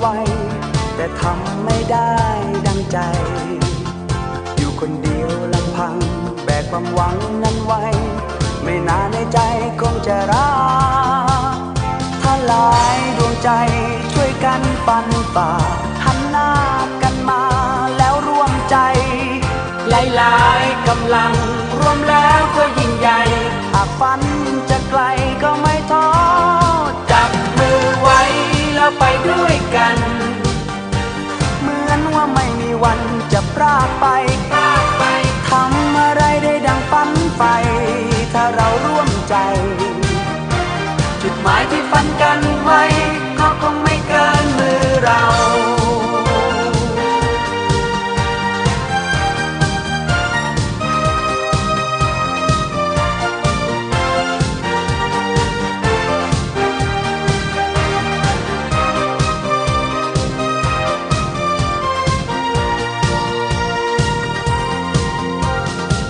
ไว้ แต่ทำไม่ได้ดังใจ อยู่คนเดียวลำพัง แบกความหวังนั้นไว้ ไม่นานในใจคงจะรักถ้าหลายดวงใจช่วยกันปันป่าหันหน้ากันมาแล้วร่วมใจ หลายๆกำลังรวมแล้วก็ยิ่งใหญ่หากฝันจะไกล วันจะพรากไปพรากไปทำอะไรได้ดังฝันไฟ ถ้าเราร่วมใจ จุดหมายที่ฝันกันไว้